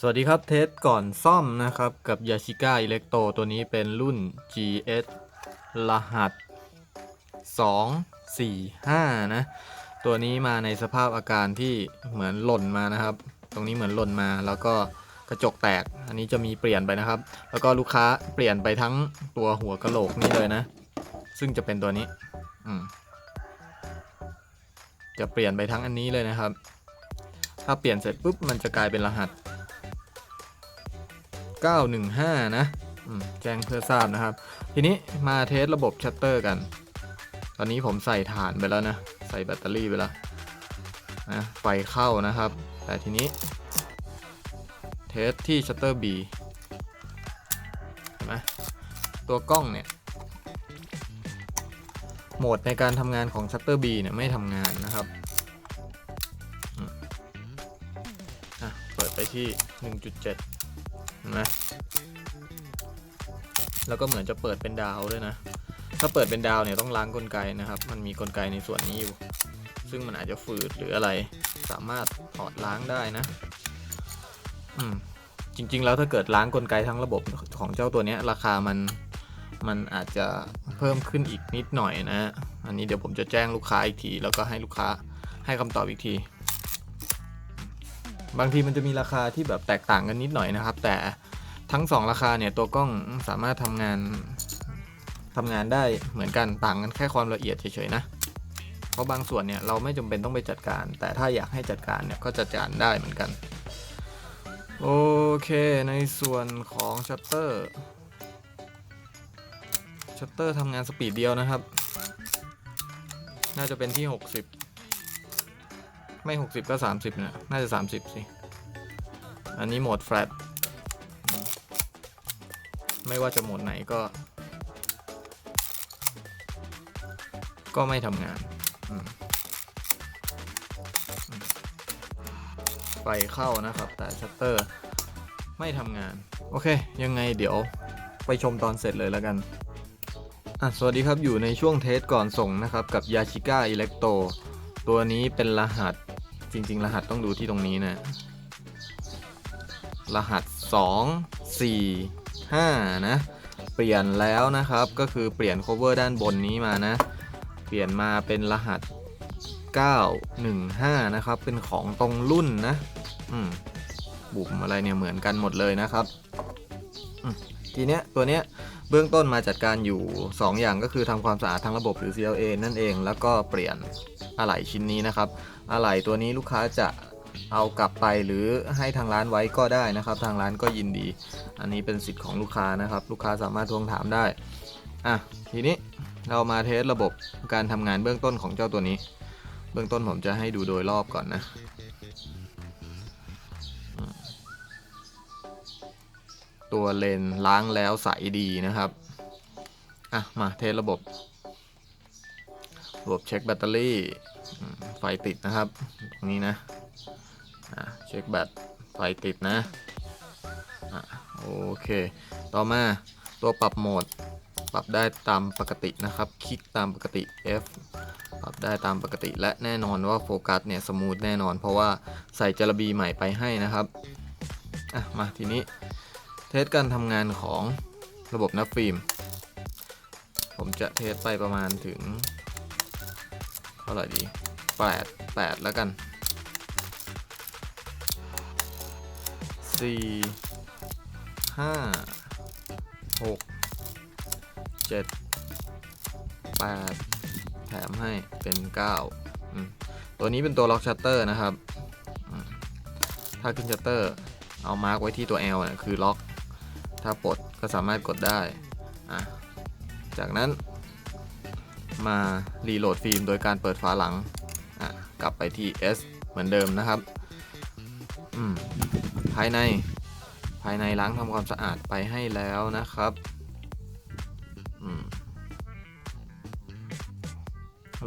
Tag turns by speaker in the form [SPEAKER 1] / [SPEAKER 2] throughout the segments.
[SPEAKER 1] สวัสดีครับเทสก่อนซ่อมนะครับ กับ Yashica Electro ตัวนี้เป็นรุ่น GS รหัส 245 นะ ตัวนี้มาในสภาพอาการที่เหมือนหล่นมานะครับ ตรงนี้เหมือนหล่นมาแล้วก็กระจกแตก อันนี้จะมีเปลี่ยนไปนะครับ แล้วก็ลูกค้าเปลี่ยนไปทั้งตัวหัวกระโหลกนี่เลยนะ ซึ่งจะเป็นตัวนี้ อืมจะเปลี่ยนไปทั้งอันนี้เลยนะครับ ถ้าเปลี่ยนเสร็จปุ๊บมันจะกลายเป็นรหัส 915 นะแจ้งเพื่อทราบนะครับ ทีนี้มาเทสระบบชัตเตอร์กัน ตอนนี้ผมใส่ฐานไปแล้วนะ ใส่แบตเตอรี่ไปแล้วนะไฟเข้านะครับ แต่ทีนี้ เทสที่ชัตเตอร์ B เห็นไหมตัวกล้องเนี่ยโหมดในการทำงานของชัตเตอร์ B เนี่ยไม่ทำงานนะครับอะเปิดไปที่ 1.7 นไหมแล้วก็เหมือนจะเปิดเป็นดาวด้วยนะ ถ้าเปิดเป็นดาวเนี่ยต้องล้างกลไกนะครับ มันมีกลไกในส่วนนี้อยู่ ซึ่งมันอาจจะฝืดหรืออะไร สามารถถอดล้างได้นะ อืม จริง ๆ แล้วถ้าเกิดล้างกลไกทั้งระบบของเจ้าตัวนี้ราคามัน มันอาจจะเพิ่มขึ้นอีกนิดหน่อยนะ อันนี้เดี๋ยวผมจะแจ้งลูกค้าอีกที แล้วก็ให้ลูกค้าให้คำตอบอีกที บางทีมันจะมีราคาที่แบบแตกต่างกันนิดหน่อยนะครับ แต่ทั้ง 2 ราคาเนี่ยตัวกล้องสามารถทำงานทำงานได้เหมือนกันต่างกันแค่ความละเอียดเฉยๆนะเพราะบางส่วนเนี่ยเราไม่จำเป็นต้องไปจัดการ แต่ถ้าอยากให้จัดการเนี่ยก็จัดการได้เหมือนกัน โอเค ในส่วนของชัตเตอร์ชัตเตอร์ทำงานสปีดเดียวนะครับ น่าจะเป็นที่ 60 ไม่ 60 ก็ 30เนี่ยน่าจะ 30 สิ อันนี้โหมดแฟลตไม่ว่าจะโหมดไหนก็ ก็ไม่ทำงานไฟเข้านะครับ แต่ชัตเตอร์ไม่ทำงาน โอเค ยังไงเดี๋ยวไปชมตอนเสร็จเลยแล้วกันอะสวัสดีครับ อยู่ในช่วงเทสก่อนส่งนะครับ กับ Yashica Electro ตัวนี้เป็นรหัส จริง ๆ รหัสต้องดูที่ตรงนี้นะ รหัส 2 4 5 นะ เปลี่ยนแล้วนะครับ ก็คือเปลี่ยน cover ด้านบนนี้มานะ เปลี่ยนมาเป็นรหัส 915 นะครับ เป็นของตรงรุ่นนะ อืม บุ๋มอะไรเนี่ยเหมือนกันหมดเลยนะครับ ทีเนี้ยตัวเนี้ยเบื้องต้นมาจัดการอยู่ 2 อย่างก็คือทำความสะอาดทั้งระบบหรือ CLA นั่นเอง แล้วก็เปลี่ยนอะไหล่ชิ้นนี้นะครับ อะไหล่ตัวนี้ลูกค้าจะเอากลับไปหรือให้ทางร้านไว้ก็ได้นะครับ ทางร้านก็ยินดี อันนี้เป็นสิทธิ์ของลูกค้านะครับ ลูกค้าสามารถทวงถามได้อะทีนี้เรามาเทสระบบการทำงานเบื้องต้นของเจ้าตัวนี้ เบื้องต้นผมจะให้ดูโดยรอบก่อนนะตัวเลนล้างแล้วใสดีนะครับ อะ มาเทสระบบ ระบบเช็คแบตเตอรี่ ไฟติดนะครับ ตรงนี้นะเช็คแบตไฟติดนะอะโอเค ต่อมาตัวปรับโหมด ปรับได้ตามปกตินะครับ คลิกตามปกติ F ปรับได้ตามปกติและแน่นอนว่าโฟกัสเนี่ยสมูทแน่นอน เพราะว่าใส่จระบีใหม่ไปให้นะครับอะมาทีนี้เทสการทำงานของระบบนับฟิล์ม ผมจะเทสไปประมาณถึง เท่าไหร่ดี8 8แล้วกัน4 5 6 7 8แถมให้เป็น9อืมตัวนี้เป็นตัวล็อกชัตเตอร์นะครับ ถ้าขึ้นชัตเตอร์เอามาร์กไว้ที่ตัว L เนี่ยคือล็อก ถ้าปลดก็สามารถกดได้ จากนั้น มารีโหลดฟิล์มโดยการเปิดฝาหลังกลับไปที่ S เหมือนเดิมนะครับ ภายใน ภายในล้างทำความสะอาดไปให้แล้วนะครับอ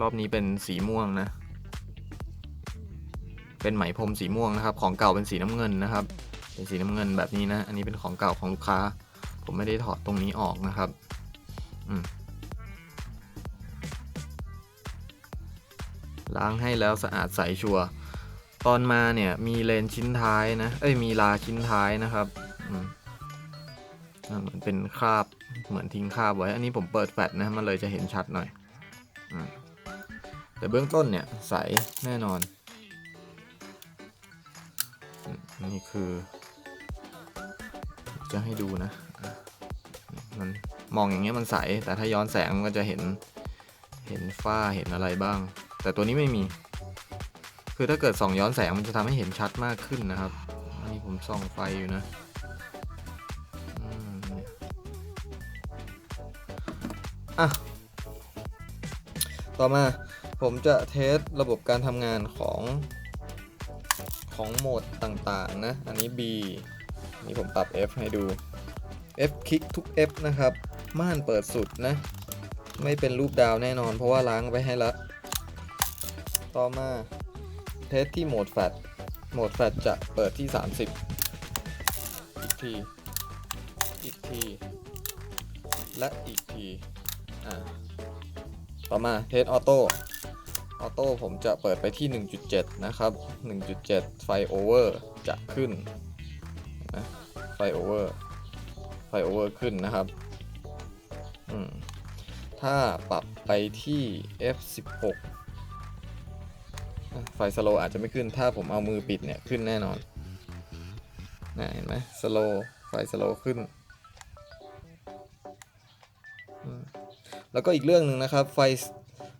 [SPEAKER 1] รอบนี้เป็นสีม่วงนะ เป็นไหมพรมสีม่วงนะครับ ของเก่าเป็นสีน้ำเงินนะครับ เป็นสีน้ำเงินแบบนี้นะ อันนี้เป็นของเก่าของลูกค้า ผมไม่ได้ถอดตรงนี้ออกนะครับ อืม ล้างให้แล้วสะอาดใสชัวร์ตอนมาเนี่ยมีเลนชิ้นท้ายนะ เอ้ยมีลาชิ้นท้ายนะครับอืมอ่าเหมือนเป็นคราบเหมือนทิ้งคราบไว้ อันนี้ผมเปิดแฟลชนะมันเลยจะเห็นชัดหน่อยอมแต่เบื้องต้นเนี่ยใสแน่นอนอันนี่คือ จะให้ดูนะอะมันมองอย่างเงี้ยมันใส แต่ถ้าย้อนแสงมันก็จะเห็น เห็นฝ้าเห็นอะไรบ้าง แต่ตัวนี้ไม่มี คือถ้าเกิดส่องย้อนแสงมันจะทำให้เห็นชัดมากขึ้นนะครับ อันนี้ผมส่องไฟอยู่นะอะ ต่อมาผมจะเทสระบบการทำงานของของโหมดต่างๆนะ อันนี้ B อันนี้ผมปรับ F ให้ดู F คลิกทุก F นะครับ ม่านเปิดสุดนะ ไม่เป็นรูปดาวแน่นอนเพราะว่าล้างไปให้ละ ต่อมาเทสที่โหมดแฟลชโหมดแฟลชจะเปิดที่ 30 อีกที อีกที และอีกที อ่า ต่อมาเทสออโต้ ออโต้ผมจะเปิดไปที่ 1.7 นะครับ 1.7 ไฟโอเวอร์จะขึ้นนะไฟโอเวอร์ ไฟโอเวอร์ขึ้นนะครับ อืม ถ้าปรับไปที่ F16 ไฟสโลอาจจะไม่ขึ้น ถ้าผมเอามือปิดเนี่ยขึ้นแน่นอนนะเห็นไหมสโลไฟสโลขึ้น แล้วก็อีกเรื่องหนึ่งนะครับ ไฟ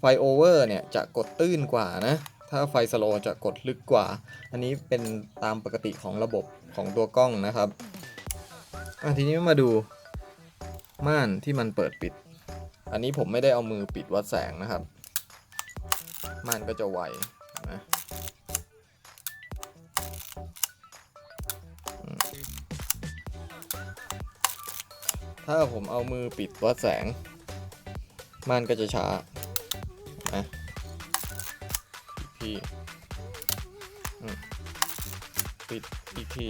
[SPEAKER 1] ไฟโอเวอร์เนี่ยจะกดตื้นกว่านะ ถ้าไฟสโลจะกดลึกกว่า อันนี้เป็นตามปกติของระบบของตัวกล้องนะครับทีนี้มาดูม่านที่มันเปิดปิด อันนี้ผมไม่ได้เอามือปิดวัดแสงนะครับ ม่านก็จะไว ถ้าผมเอามือปิดวัดแสงม่านก็จะช้านะอีกทีอืมปิดอีกที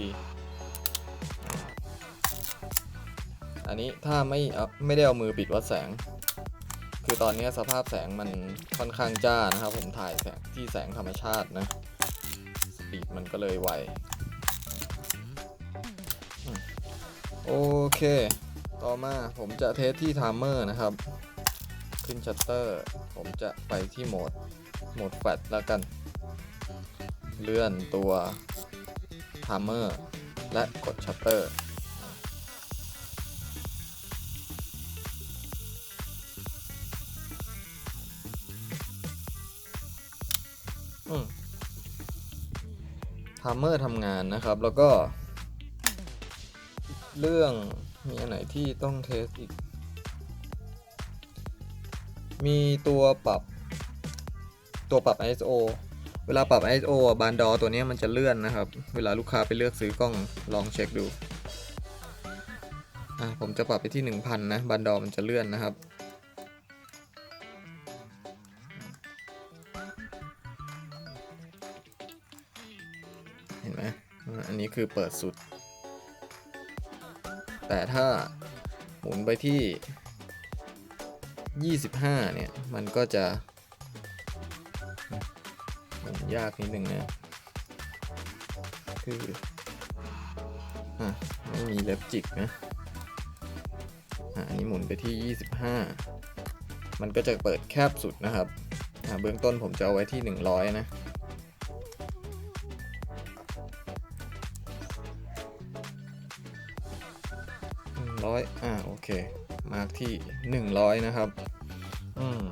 [SPEAKER 1] อันนี้ถ้าไม่เอาไม่ได้เอามือปิดวัดแสง คือตอนนี้สภาพแสงมันค่อนข้างจ้านะครับ ผมถ่ายแสงที่แสงธรรมชาตินะ สปีดมันก็เลยไว โอเค ต่อมาผมจะเทสที่ไทม์เมอร์นะครับ ขึ้นชัตเตอร์ ผมจะไปที่โหมดโหมดแฟลชแล้วกัน เลื่อนตัวไทม์เมอร์และกดชัตเตอร์อืมทามเมอร์ทำงานนะครับ แล้วก็ เรื่อง มีอันไหนที่ต้องเทสอีก มีตัวปรับ ตัวปรับ ISO เวลาปรับ ISO บานดอตัวนี้มันจะเลื่อนนะครับ เวลาลูกค้าไปเลือกซื้อกล้องลองเช็คดูอะผมจะปรับไปที่ 1000 นะบานดอมันจะเลื่อนนะครับเห็นไหมอันนี้คือเปิดสุด แต่ถ้าหมุนไปที่ 25 เนี่ย มันก็จะมุนยากนิดนึงนะคืออะไม่มีเล็บจิกนะอะอันนี้หมุนไปที่ 25 มันก็จะเปิดแคบสุดนะครับอะเบื้องต้นผมจะเอาไว้ที่ 100 นะ เคมาร์กที่หนึ่งร้อยนะครับอืม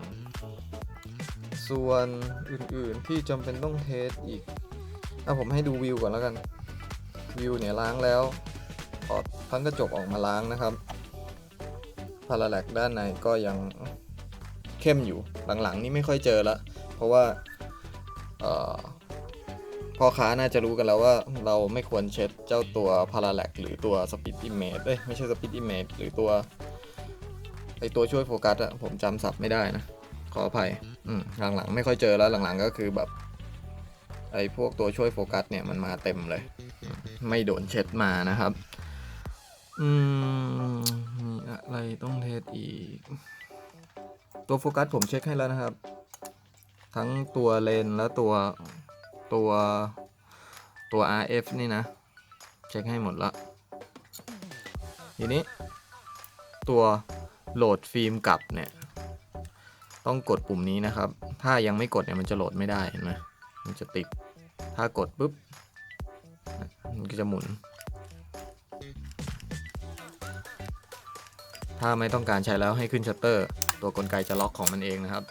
[SPEAKER 1] ส่วนอื่นๆที่จำเป็นต้องเทสอีกอะผมให้ดูวิวก่อนแล้วกัน วิวเนี่ยล้างแล้วถอดทั้งกระจกออกมาล้างนะครับพาราแลกด้านในก็ยังเข้มอยู่หลังๆนี่ไม่ค่อยเจอละเพราะว่า พ่อค้าน่าจะรู้กันแล้วว่าเราไม่ควรเช็ดเจ้าตัว Parallax หรือตัว Speed Image เอ้ยไม่ใช่ Speed Image หรือตัวไอตัวช่วยโฟกัสอะผมจำศัพท์ไม่ได้นะ ขออภัยอืมหลังๆไม่ค่อยเจอแล้วหลังๆก็คือแบบไอพวกตัวช่วยโฟกัสเนี่ยมันมาเต็มเลย ไม่โดนเช็ดมานะครับ อืมมีอะไรต้องเทสอีก ตัวโฟกัสผมเช็คให้แล้วนะครับ ทั้งตัวเลนและตัว ตัวตัว RF นี่นะ เช็คให้หมดละ ทีนี้ ตัวโหลดฟิล์มกลับเนี่ย ต้องกดปุ่มนี้นะครับ ถ้ายังไม่กดเนี่ยมันจะโหลดไม่ได้เห็นไหมมันจะติด ถ้ากดปุ๊บ มันก็จะหมุน ถ้าไม่ต้องการใช้แล้วให้ขึ้นชัตเตอร์ ตัวกลไกจะล็อกของมันเองนะครับ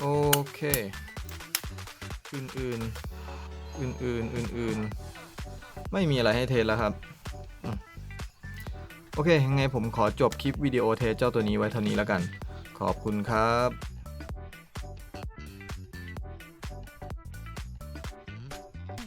[SPEAKER 1] โอเค อื่นๆ อื่นๆ อื่นๆ ไม่มีอะไรให้เทสแล้วครับ โอเค ยังไงผมขอจบคลิปวิดีโอเทสเจ้าตัวนี้ไว้เท่านี้แล้วกัน ขอบคุณครับ